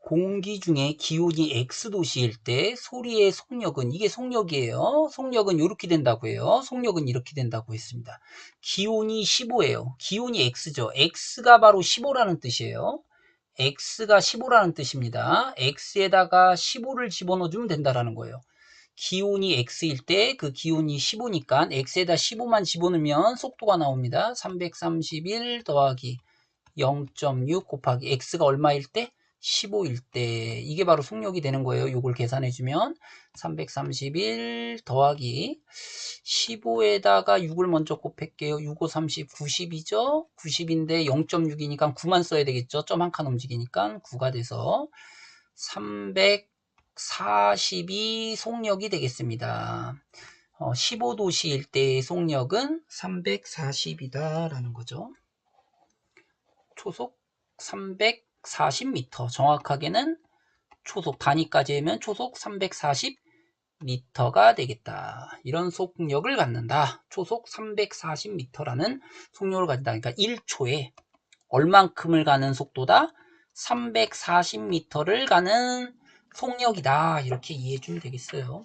공기 중에 기온이 X도시일 때 소리의 속력은 이게 속력이에요. 속력은 이렇게 된다고 해요. 속력은 이렇게 된다고 했습니다. 기온이 15예요. 기온이 X죠. X가 바로 15라는 뜻이에요. X가 15라는 뜻입니다. X에다가 15를 집어넣어주면 된다라는 거예요. 기온이 X일 때 그 기온이 15니까 X에다 15만 집어넣으면 속도가 나옵니다. 331 더하기 0.6 곱하기 X가 얼마일 때? 15일 때 이게 바로 속력이 되는 거예요. 이걸 계산해 주면 331 더하기 15에다가 6을 먼저 곱할게요. 6, 5, 30, 90이죠? 90인데 0.6이니까 9만 써야 되겠죠? 점 한 칸 움직이니까 9가 돼서 342 속력이 되겠습니다. 어, 15도시일 때의 속력은 340이다 라는 거죠. 초속 340m 정확하게는 초속 단위까지 하면 초속 340m가 되겠다. 이런 속력을 갖는다. 초속 340m라는 속력을 갖는다. 그러니까 1초에 얼만큼을 가는 속도다? 340m를 가는 속력이다. 이렇게 이해해 주면 되겠어요.